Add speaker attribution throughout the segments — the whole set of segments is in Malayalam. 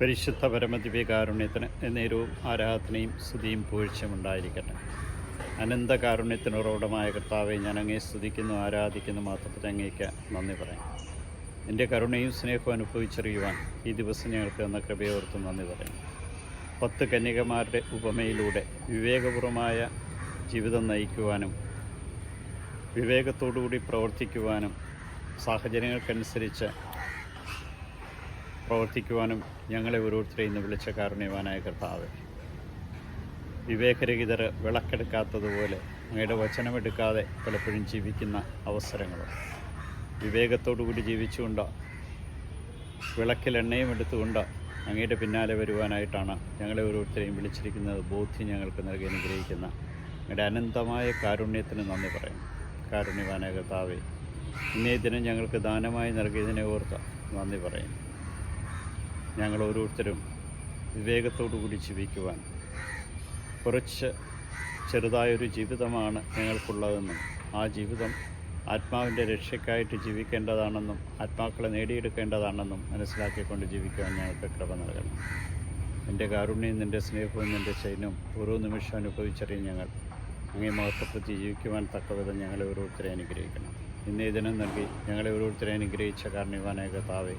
Speaker 1: പരിശുദ്ധ പരമദിവ്യകാരുണ്യത്തിന് എന്നേരവും ആരാധനയും സ്തുതിയും പൂഴ്ചയും ഉണ്ടായിരിക്കട്ടെ. അനന്ത കാരുണ്യത്തിനുറവിടമായ കർത്താവെ ഞാൻ അങ്ങേ സ്തുതിക്കുന്നു ആരാധിക്കുന്നു മാത്രത്തിൽ അങ്ങേക്ക് നന്ദി പറയാം. എന്റെ കരുണയും സ്നേഹവും അനുഭവിച്ചറിയുവാൻ ഈ ദിവസം ഞങ്ങൾക്ക് എന്ന കൃപയോർത്ത് നന്ദി പറയാം. പത്ത് കന്യകമാരുടെ ഉപമയിലൂടെ വിവേകപൂർവമായ ജീവിതം നയിക്കുവാനും വിവേകത്തോടുകൂടി പ്രവർത്തിക്കുവാനും സാഹചര്യങ്ങൾക്കനുസരിച്ച് പ്രവർത്തിക്കുവാനും ഞങ്ങളെ ഓരോരുത്തരെയും ഇന്ന് വിളിച്ച കാരുണ്യവാനായ കർത്താവ്. വിവേകരഹിതർ വിളക്കെടുക്കാത്തതുപോലെ അങ്ങയുടെ വചനമെടുക്കാതെ പലപ്പോഴും ജീവിക്കുന്ന അവസരങ്ങളും. വിവേകത്തോടുകൂടി ജീവിച്ചുകൊണ്ട് വിളക്കിൽ എണ്ണയും എടുത്തുകൊണ്ട് അങ്ങയുടെ പിന്നാലെ വരുവാനായിട്ടാണ് ഞങ്ങളെ ഓരോരുത്തരെയും വിളിച്ചിരിക്കുന്നത്. ബോധ്യം ഞങ്ങൾക്ക് നൽകി അനുഗ്രഹിക്കുന്ന അങ്ങയുടെ അനന്തമായ കാരുണ്യത്തിന് നന്ദി പറയുന്നു. കാരുണ്യവാനായ കർത്താവെ ഇന്നേ ദിനം ഞങ്ങൾക്ക് ദാനമായി നൽകിയതിനെ ഓർത്ത് നന്ദി പറയുന്നു. ഞങ്ങൾ ഓരോരുത്തരും വിവേകത്തോടു കൂടി ജീവിക്കുവാൻ കുറച്ച് ചെറുതായൊരു ജീവിതമാണ് ഞങ്ങൾക്കുള്ളതെന്നും ആ ജീവിതം ആത്മാവിന്റെ രക്ഷയ്ക്കായിട്ട് ജീവിക്കേണ്ടതാണെന്നും ആത്മാക്കളെ നേടിയെടുക്കേണ്ടതാണെന്നും മനസ്സിലാക്കിക്കൊണ്ട് ജീവിക്കുവാൻ ഞങ്ങൾക്ക് കൃപ നൽകണം. നിന്റെ കാരുണ്യം നിന്റെ സ്നേഹവും നിന്റെ ചൈനവും ഓരോ നിമിഷം അനുഭവിച്ചറിയും ഞങ്ങൾ. അങ്ങേ മഹത്വപ്പെടുത്തി ജീവിക്കുവാൻ തക്കവിധം ഞങ്ങളെ ഓരോരുത്തരെ അനുഗ്രഹിക്കണം. ഇന്നേ ദിനം നൽകി ഞങ്ങളെ ഓരോരുത്തരെ അനുഗ്രഹിച്ച കാരണവാനായ കർത്താവെ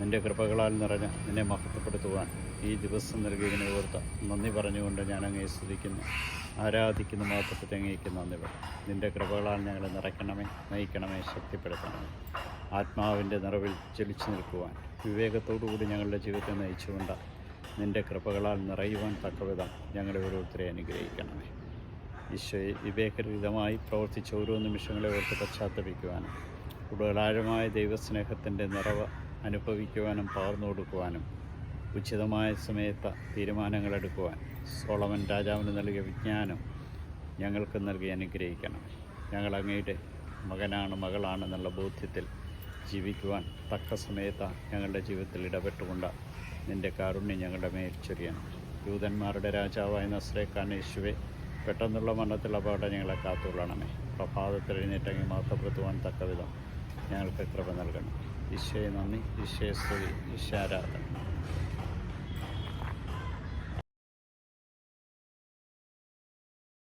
Speaker 1: നിന്റെ കൃപകളാൽ നിറഞ്ഞ നിന്നെ മഹത്വപ്പെടുത്തുവാൻ ഈ ദിവസം നൽകിയതിനെ ഓർത്ത് നന്ദി പറഞ്ഞുകൊണ്ട് ഞാൻ അങ്ങേ സ്തുതിക്കുന്നു. ആരാധിക്കുന്നു മഹത്വത്തെ അങ്ങേക്ക് നന്ദി പറയും. നിന്റെ കൃപകളാൽ ഞങ്ങളെ നിറയ്ക്കണമേ നയിക്കണമേ ശക്തിപ്പെടുത്തണമേ. ആത്മാവിന്റെ നിറവിൽ ചലിച്ചു നിൽക്കുവാൻ വിവേകത്തോടുകൂടി ഞങ്ങളുടെ ജീവിതത്തെ നയിച്ചുകൊണ്ട് നിന്റെ കൃപകളാൽ നിറയുവാൻ തക്കവിധം ഞങ്ങളെ ഓരോരുത്തരെ അനുഗ്രഹിക്കണമേ. ഈശോയെ വിവേകരഹിതമായി പ്രവർത്തിച്ച ഓരോ നിമിഷങ്ങളെ ഓർത്ത് പശ്ചാത്തപിക്കുവാനും കൂടുതലാഴമായ ദൈവസ്നേഹത്തിന്റെ നിറവ് അനുഭവിക്കുവാനും പകർന്നു കൊടുക്കുവാനും ഉചിതമായ സമയത്ത് തീരുമാനങ്ങളെടുക്കുവാൻ സോളമൻ രാജാവിന് നൽകിയ വിജ്ഞാനം ഞങ്ങൾക്ക് നൽകി അനുഗ്രഹിക്കണം. ഞങ്ങൾ അങ്ങയുടെ മകനാണ് മകളാണെന്നുള്ള ബോധ്യത്തിൽ ജീവിക്കുവാൻ തക്ക സമയത്ത് ഞങ്ങളുടെ ജീവിതത്തിൽ ഇടപെട്ടുകൊണ്ട് നിന്റെ കാരുണ്യം ഞങ്ങളുടെ മേൽ ചൊരിയണം. യൂതന്മാരുടെ രാജാവായ നസ്രേഖാൻ യേശുവെ പെട്ടെന്നുള്ള മരണത്തിൽ അപകടം ഞങ്ങളെ കാത്തുകൊള്ളണമേ. പ്രഭാതത്തിൽ എഴുന്നേറ്റങ്ങി തക്ക തക്കവിധം ഞങ്ങൾക്ക് കൃപ നൽകണം ഈശോയെ നന്ദി. ഈശോയെ സ്തുതി. ഈശാരാധന